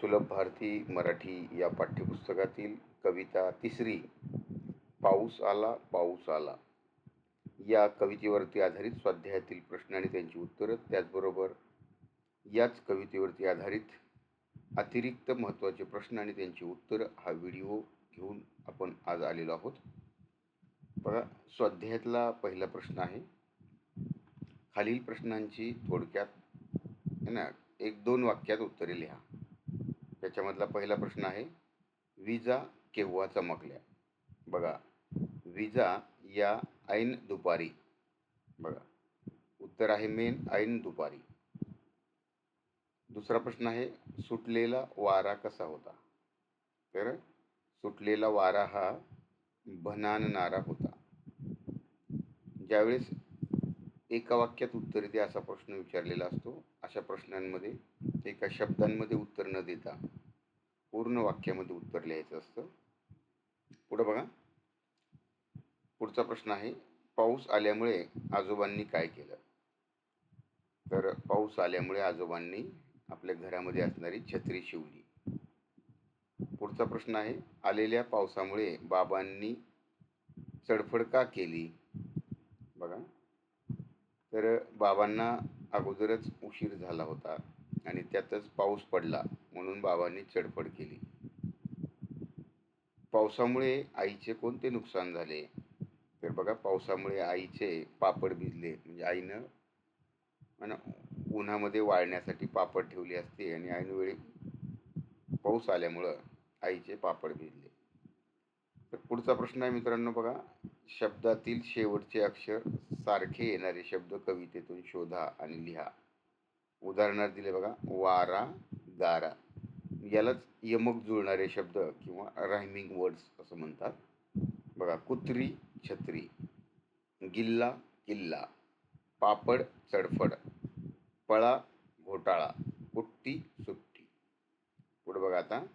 सुलभ भारती मराठी या पाठ्यपुस्तकातील कविता तिसरी पाऊस आला पाऊस आला. या कवितेवरती आधारित स्वाध्यायातील प्रश्न आणि त्यांची उत्तरं त्याचबरोबर याच कवितेवरती आधारित अतिरिक्त महत्त्वाचे प्रश्न आणि त्यांची उत्तरं हा व्हिडिओ घेऊन आपण आज आलेलो आहोत. बघा स्वाध्यायातला पहिला प्रश्न आहे. खालील प्रश्नांची थोडक्यात ना एक दोन वाक्यात उत्तरे लिहा. त्याच्यामधला पहिला प्रश्न आहे विजा केव्हा चमकल्या बघा विजा या ऐन दुपारी. बघा उत्तर आहे मेन ऐन दुपारी. दुसरा प्रश्न आहे सुटलेला वारा कसा होता? तर सुटलेला वारा हा भनानणारा होता. ज्यावेळेस एका वाक्यात उत्तर द्या असा प्रश्न विचारलेला असतो. अशा प्रश्नांमध्ये एका शब्दांमध्ये उत्तर न देता पूर्ण वाक्यामध्ये उत्तर लिहायचं असतं. पुढं बघा. पुढचा प्रश्न आहे पाऊस आल्यामुळे आजोबांनी काय केलं? तर पाऊस आल्यामुळे आजोबांनी आपल्या घरामध्ये असणारी छत्री शिवली. पुढचा प्रश्न आहे आलेल्या पावसामुळे बाबांनी चडफड का केली? बघा. तर बाबांना अगोदरच उशीर झाला होता. आणि त्यातच पाऊस पडला म्हणून बाबांनी चडपड केली. पावसामुळे आईचे कोणते नुकसान झाले? तर बघा पावसामुळे आईचे पापड भिजले. म्हणजे आईनं उन्हामध्ये वाळण्यासाठी पापड ठेवली असते आणि ऐनवेळी पाऊस आल्यामुळं आईचे पापड भिजले. तर पुढचा प्रश्न आहे मित्रांनो बघा शब्दातील शेवटचे अक्षर सारखे येणारे शब्द कवितेतून शोधा आणि लिहा. उदाहरणार्थ दिले बघा वारा गारा. यालाच यमक जुळणारे शब्द किंवा रायमिंग वर्ड्स असं म्हणतात. बघा कुत्री छत्री. गिल्ला किल्ला. पापड चडफड. पळा घोटाळा. पुट्टी सुट्टी. पुढे बघा आता.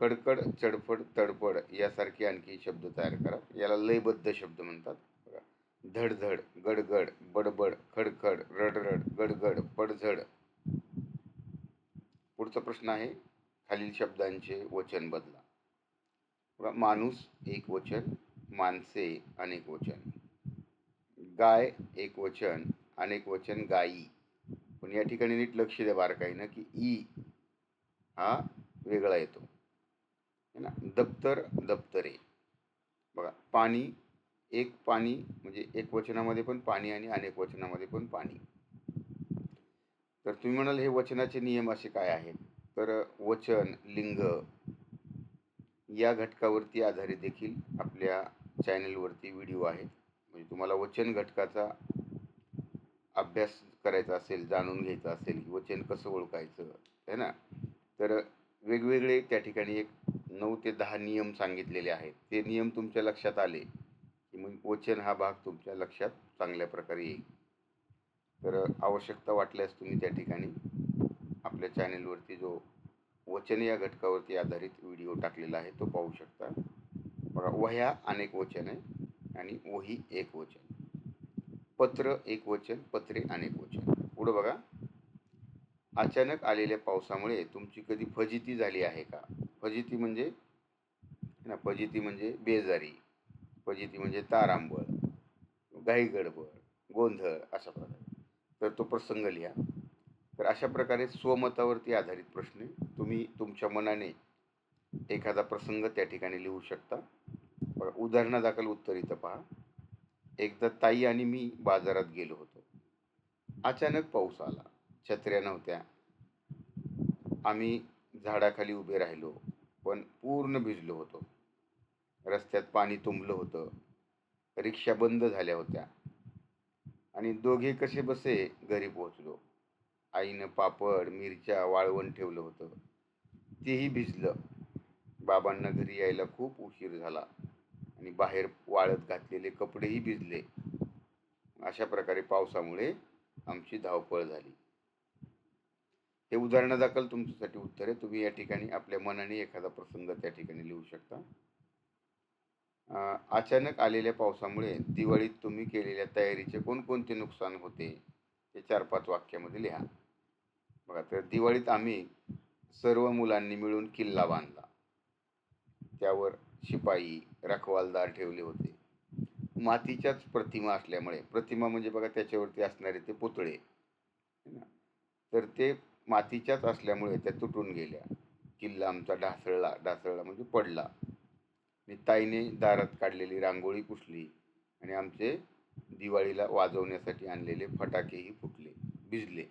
कडकड चडफड तडफड यासारखे आणखी शब्द तयार करा. याला लयबद्ध शब्द म्हणतात. धडधड गडगड बडबड खडखड रडरड गडगड पडझड. पुढचा प्रश्न आहे खालील शब्दांचे वचन बदला. बघा माणूस एक वचन माणसे अनेक वचन. गाय एक वचन अनेक वचन गायी. पण या ठिकाणी नीट लक्ष द्या बारकाईनं की ई हा वेगळा येतो. है ना? दप्तर दप्तरे. बघा पाणी एक पाणी म्हणजे एक वचनामध्ये पण पाणी आणि अनेक वचनामध्ये पण पाणी. तर तुम्ही म्हणाल हे वचनाचे नियम असे काय आहेत? तर वचन लिंग या घटकावरती आधारित देखील आपल्या चॅनलवरती व्हिडिओ आहेत. म्हणजे तुम्हाला वचन घटकाचा अभ्यास करायचा असेल जाणून घ्यायचा असेल की वचन कसं ओळखायचं है ना? तर वेगवेगळे त्या ठिकाणी एक नऊ ते दहा नियम सांगितलेले आहेत. ते नियम तुमच्या लक्षात आले वचन हा भाग तुमच्या लक्षात चांगल्या प्रकारे येईल. तर आवश्यकता वाटल्यास तुम्ही त्या ठिकाणी आपल्या चॅनेलवरती जो वचन या घटकावरती आधारित व्हिडिओ टाकलेला आहे तो पाहू शकता. बघा वह्या अनेक वचन आहे आणि वही एक वचन. पत्र एक वचन पत्रे अनेक वचन. पुढं बघा. अचानक आलेल्या पावसामुळे तुमची कधी फजिती झाली आहे का? फजिती म्हणजे ना फजिती म्हणजे बेजारी. फजिती म्हणजे तारांबळ घाई गडबड गोंधळ अशा प्रकारे तर तो प्रसंग लिहा. तर अशा प्रकारे स्वमतावरती आधारित प्रश्न तुम्ही तुमच्या मनाने एखादा प्रसंग त्या ठिकाणी लिहू शकता. बघा उदाहरणादाखल उत्तर इथं पहा. एकदा ताई आणि मी बाजारात गेलो होतो. अचानक पाऊस आला. छत्र्या नव्हत्या. आम्ही झाडाखाली उभे राहिलो पण पूर्ण भिजलो होतो. रस्त्यात पाणी तुंबलं होतं. रिक्षा बंद झाल्या होत्या. आणि दोघे कसे बसे घरी पोहोचलो. आईनं पापड मिरच्या वाळवण ठेवलं होतं. तेही भिजलं. बाबांना घरी यायला खूप उशीर झाला. आणि बाहेर वाळत घातलेले कपडेही भिजले. अशा प्रकारे पावसामुळे आमची धावपळ झाली. हे उदाहरणादाखल तुमच्यासाठी उत्तर आहे. तुम्ही या ठिकाणी आपल्या मनाने एखादा प्रसंग त्या ठिकाणी लिहू शकता. अचानक आलेल्या पावसामुळे दिवाळीत तुम्ही केलेल्या तयारीचे कोणकोणते नुकसान होते? हे चार पाच वाक्यामध्ये लिहा. बघा तर दिवाळीत आम्ही सर्व मुलांनी मिळून किल्ला बांधला. त्यावर शिपाई रखवालदार ठेवले होते. मातीच्याच प्रतिमा असल्यामुळे प्रतिमा म्हणजे बघा त्याच्यावरती असणारे ते पुतळे. तर ते मातीच्याच असल्यामुळे त्या तुटून गेल्या. किल्ला आमचा ढासळला ढासळला म्हणजे पडला. ताईने दारात काढलेली रांगोळी पुसली आणि आमचे दिवाळीला वाजवण्यासाठी आणलेले फटाकेही फुटले भिजले.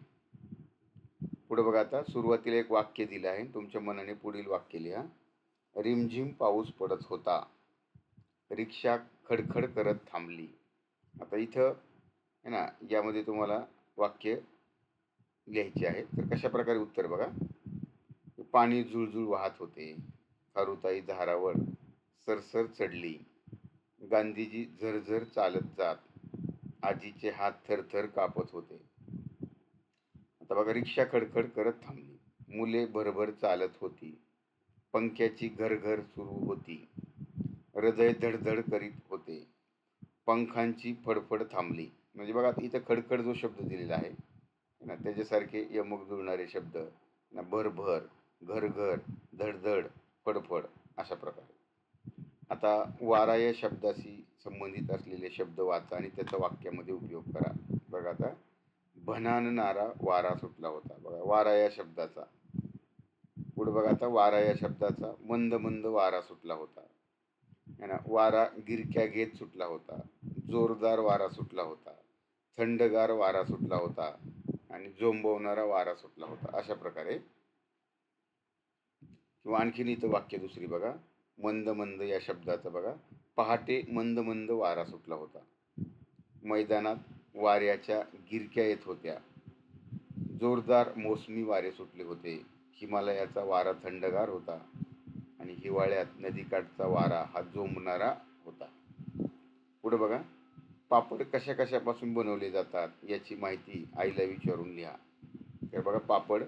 पुढे बघा आता सुरुवातीला एक वाक्य दिलं आहे. तुमच्या मनाने पुढील वाक्य लिहा. रिमझिम पाऊस पडत होता. रिक्षा खडखड करत थांबली. आता इथं आहे ना यामध्ये तुम्हाला वाक्य लिहायचे आहे. तर कशाप्रकारे उत्तर बघा. पाणी जुळजुळ वाहत होते. खारुताई धारावर सरसर चढली. गांधीजी झरझर चालत जात. आजीचे हात थरथर कापत होते. आता बघा रिक्षा खडखड करत थांबली. मुले भरभर चालत होती. पंख्याची घरघर सुरू होती. हृदय धडधड करीत होते. पंखांची फडफड थांबली. म्हणजे बघा इथं खडखड जो शब्द दिलेला आहे ना त्याच्यासारखे यमक जुळणारे शब्द ना भरभर घरघर धडधड फडफड अशा प्रकारे. आता वारा या शब्दाशी संबंधित असलेले शब्द वाचा आणि त्याचा वाक्यामध्ये उपयोग करा. बघा आता भनानणारा वारा सुटला होता. बघा वारा या शब्दाचा. पुढे बघा आता वारा या शब्दाचा. मंद मंद वारा सुटला होता. है ना? वारा गिरक्या घेत सुटला होता. जोरदार वारा सुटला होता. थंडगार वारा सुटला होता. आणि जोंबवणारा वारा सुटला होता. अशा प्रकारे. किंवा आणखीन इथं वाक्य दुसरी बघा. मंद मंद या शब्दाचं बघा. पहाटे मंद मंद वारा सुटला होता. मैदानात वाऱ्याच्या गिरक्या येत होत्या. जोरदार मोसमी वारे सुटले होते. हिमालयाचा वारा थंडगार होता आणि हिवाळ्यात नदीकाठचा वारा हा जोमणारा होता. पुढे बघा. पापड कशा कशापासून बनवले जातात याची माहिती आईला विचारून लिहा. तर बघा पापड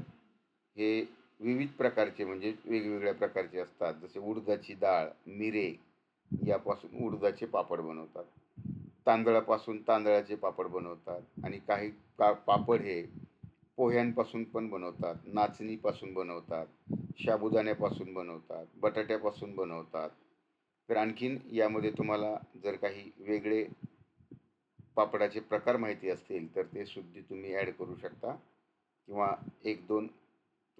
हे विविध प्रकारचे म्हणजे वेगवेगळ्या प्रकारचे असतात. जसे उडदाची डाळ मिरे यापासून उडदाचे पापड बनवतात. तांदळापासून तांदळाचे पापड बनवतात आणि काही का पापड हे पोह्यांपासून पण बनवतात नाचणीपासून बनवतात साबुदाण्यापासून बनवतात बटाट्यापासून बनवतात. तर आणखीन यामध्ये तुम्हाला जर काही वेगळे पापडाचे प्रकार माहिती असतील तर ते सुद्धा तुम्ही ॲड करू शकता किंवा एक दोन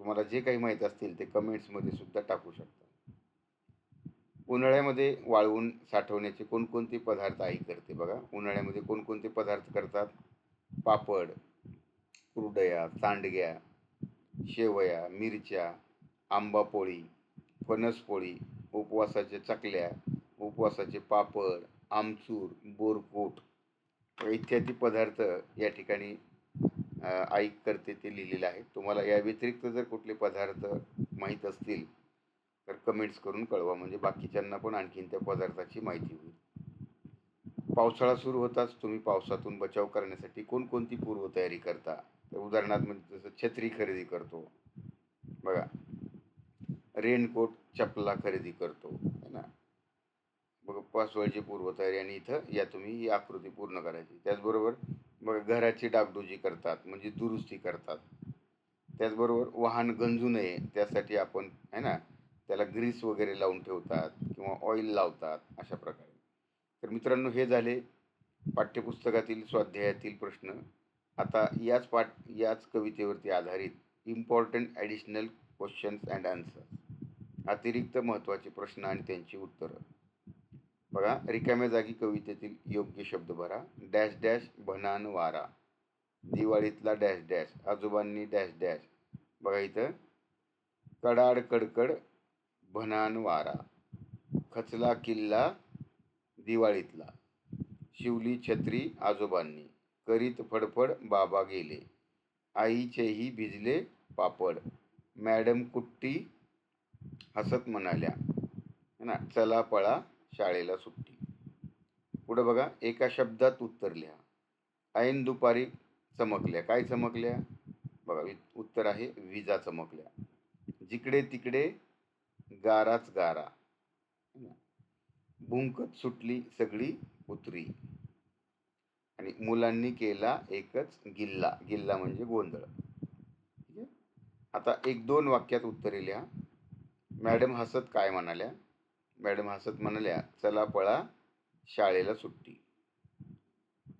तुम्हाला जे काही माहीत असतील ते कमेंट्समध्ये सुद्धा टाकू शकता. उन्हाळ्यामध्ये वाळवून साठवण्याचे कोणकोणते पदार्थ आई करते बघा. उन्हाळ्यामध्ये कोणकोणते पदार्थ करतात? पापड कुरडया सांडग्या शेवया मिरच्या आंबा पोळी फणस पोळी उपवासाच्या चकल्या उपवासाचे पापड आमचूर बोरकोट इत्यादी पदार्थ या ठिकाणी ऐक करते ते लिहिलेलं आहे. तुम्हाला या व्यतिरिक्त जर कुठले पदार्थ माहीत असतील तर कमेंट्स करून कळवा. म्हणजे बाकीच्यांना पण आणखीन त्या पदार्थाची माहिती होईल. पावसाळा सुरू होताच. तुम्ही पावसातून बचाव करण्यासाठी कोणकोणती पूर्वतयारी करता? तर उदाहरणार्थ म्हणजे जसं छत्री खरेदी करतो. बघा. रेनकोट चपला खरेदी करतो. है ना? बघा वेळची पूर्वतयारी आणि इथं या तुम्ही ही आकृती पूर्ण करायची. त्याचबरोबर मग घराची डागडुजी करतात म्हणजे दुरुस्ती करतात. त्याचबरोबर वाहन गंजू नये त्यासाठी आपण आहे ना त्याला ग्रीस वगैरे लावून ठेवतात किंवा ऑइल लावतात अशा प्रकारे. तर मित्रांनो हे झाले पाठ्यपुस्तकातील स्वाध्यायातील प्रश्न. आता याच पाठ याच कवितेवरती आधारित important additional questions and answers अतिरिक्त महत्त्वाचे प्रश्न आणि त्यांची उत्तरं. बघा रिकाम्या जागी कवितेतील योग्य शब्द भरा. डॅश डॅश भनान वारा दिवाळीतला डॅश डॅश आजोबांनी डॅश डॅश. बघा इथं कडाड कडकड भनान वारा खचला किल्ला दिवाळीतला. शिवली छत्री आजोबांनी. करीत फडफड बाबा गेले. आईचेही भिजले पापड. मॅडम कुट्टी हसत म्हणाल्या. ना चला पळा. शाळेला सुट्टी. पुढं बघा एका शब्दात उत्तर लिहा. ऐन दुपारी चमकल्या. काय चमकल्या? बघा उत्तर आहे विजा चमकल्या. जिकडे तिकडे गाराच गारा. भुंकत सुटली सगळी उतरी. आणि मुलांनी केला एकच गिल्ला. गिल्ला म्हणजे गोंधळ. ठीक आहे? आता एक दोन वाक्यात उत्तरे लिहा. मॅडम हसत काय म्हणाल्या? मॅडम हसत म्हणाल्या चला पळा शाळेला सुट्टी.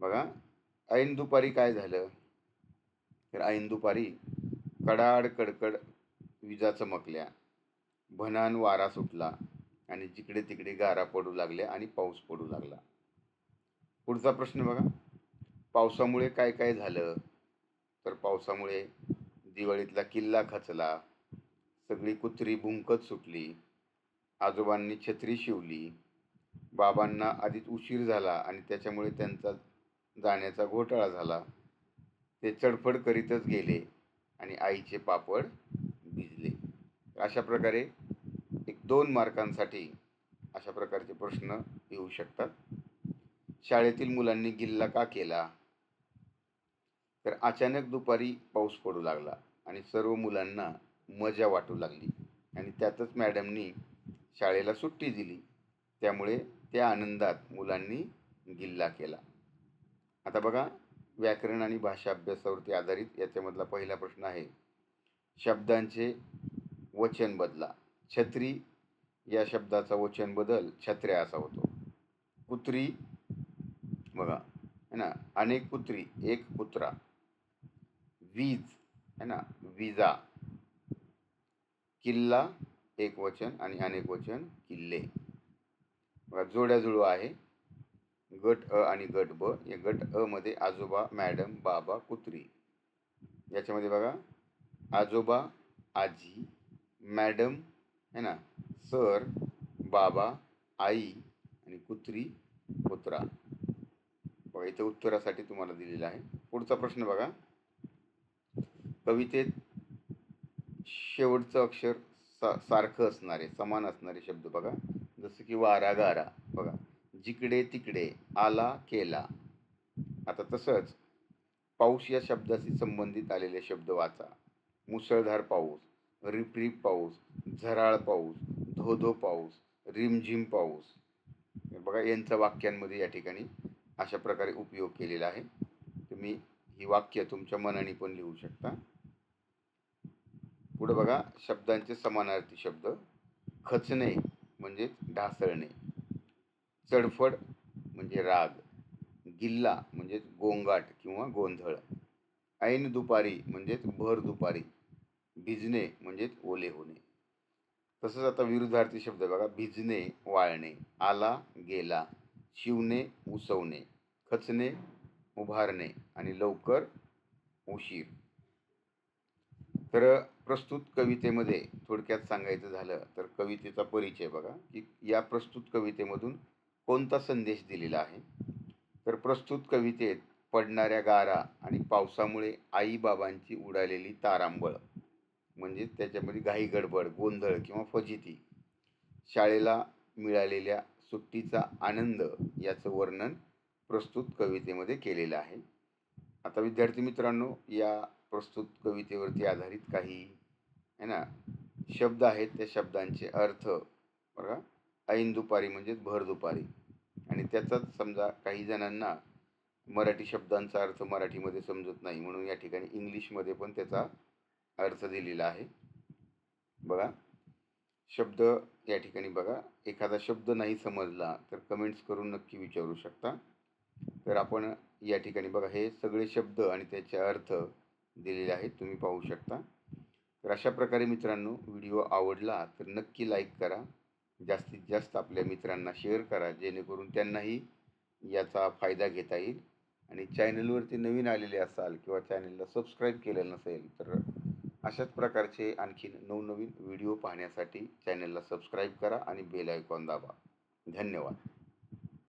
बघा ऐन दुपारी काय झालं? तर ऐन दुपारी कडाड कडकड विजा चमकल्या. भनान वारा सुटला आणि जिकडे तिकडे गारा पडू लागल्या आणि पाऊस पडू लागला. पुढचा प्रश्न बघा. पावसामुळे काय काय झालं? तर पावसामुळे दिवाळीतला किल्ला खचला. सगळी कुत्री भुंकत सुटली. आजोबांनी छत्री शिवली. बाबांना आधीच उशीर झाला आणि त्याच्यामुळे त्यांचा जाण्याचा घोटाळा झाला. ते चडफड करीतच गेले आणि आईचे पापड भिजले. अशा प्रकारे एक दोन मार्कांसाठी अशा प्रकारचे प्रश्न येऊ शकतात. शाळेतील मुलांनी गिल्ला का केला? तर अचानक दुपारी पाऊस पडू लागला आणि सर्व मुलांना मजा वाटू लागली आणि त्यातच मॅडमनी शाळेला सुट्टी दिली. त्यामुळे त्या आनंदात मुलांनी गिल्ला केला. आता बघा व्याकरण आणि भाषा अभ्यासावरती आधारित याच्यामधला पहिला प्रश्न आहे. शब्दांचे वचन बदला. छत्री या शब्दाचा वचन बदल छत्र्या असा होतो. कुत्री बघा है ना अनेक कुत्री एक कुत्रा. वीज है ना विजा. किल्ला एक वचन आणि अनेक वचन किल्ले. बघा जोड्या जुळू आहे. गट अ आणि गट ब. या गट अ मध्ये आजोबा मॅडम बाबा कुत्री. याच्यामध्ये बघा आजोबा आजी मॅडम है ना सर बाबा आई आणि कुत्री कुत्रा बघा इथे उत्तरासाठी तुम्हाला दिलेलं आहे. पुढचा प्रश्न बघा. कवितेत शेवटचं अक्षर सा सारखं असणारे समान असणारे शब्द बघा. जसं की वारा गारा बघा. जिकडे तिकडे आला केला. आता तसंच पाऊस या शब्दाशी संबंधित आलेले शब्द वाचा. मुसळधार पाऊस रिपरिप पाऊस झराळ पाऊस धो धो पाऊस रिमझिम पाऊस. बघा यांचा वाक्यांमध्ये या ठिकाणी अशा प्रकारे उपयोग केलेला आहे. तुम्ही ही वाक्य तुमच्या मनाने पण लिहू शकता. पुढं बघा शब्दांचे समानार्थी शब्द खचणे म्हणजेच ढासळणे चडफड म्हणजे राग गिल्ला म्हणजेच गोंगाट किंवा गोंधळ ऐन दुपारी म्हणजेच भर दुपारी भिजणे म्हणजेच ओले होणे. तसंच आता विरुद्धार्थी शब्द बघा भिजणे वाळणे आला गेला शिवणे उसवणे खचणे उभारणे आणि लवकर उशीर. तर प्रस्तुत कवितेमध्ये थोडक्यात सांगायचं झालं तर कवितेचा परिचय बघा की या प्रस्तुत कवितेमधून कोणता संदेश दिलेला आहे? तर प्रस्तुत कवितेत पडणाऱ्या गारा आणि पावसामुळे आईबाबांची उडालेली तारांबळ म्हणजे त्याच्यामध्ये घाई गडबड गोंधळ किंवा फजिती शाळेला मिळालेल्या सुट्टीचा आनंद याचं वर्णन प्रस्तुत कवितेमध्ये केलेलं आहे. आता विद्यार्थी मित्रांनो या प्रस्तुत कवितेवरती आधारित काही आहे ना? शब्द आहेत त्या शब्दांचे अर्थ बघा. ऐन दुपारी म्हणजेच भर दुपारी. आणि त्याचाच समजा काही जणांना मराठी शब्दांचा अर्थ मराठीमध्ये समजत नाही म्हणून या ठिकाणी इंग्लिशमध्ये पण त्याचा अर्थ दिलेला आहे. बघा. शब्द या ठिकाणी बघा. एखादा शब्द नाही समजला तर कमेंट्स करून नक्की विचारू शकता. तर आपण या ठिकाणी बघा हे सगळे शब्द आणि त्याचे अर्थ दिलेले आहेत तुम्ही पाहू शकता. तर अशा प्रकारे मित्रांनो व्हिडिओ आवडला तर नक्की लाईक करा. जास्तीत जास्त आपल्या मित्रांना शेअर करा जेणेकरून त्यांनाही याचा फायदा घेता येईल. आणि चॅनलवरती नवीन आलेले असाल किंवा चॅनलला सबस्क्राईब केलेलं नसेल तर अशाच प्रकारचे आणखीन नवनवीन व्हिडिओ पाहण्यासाठी चॅनलला सबस्क्राईब करा आणि बेल आयकॉन दाबा. धन्यवाद.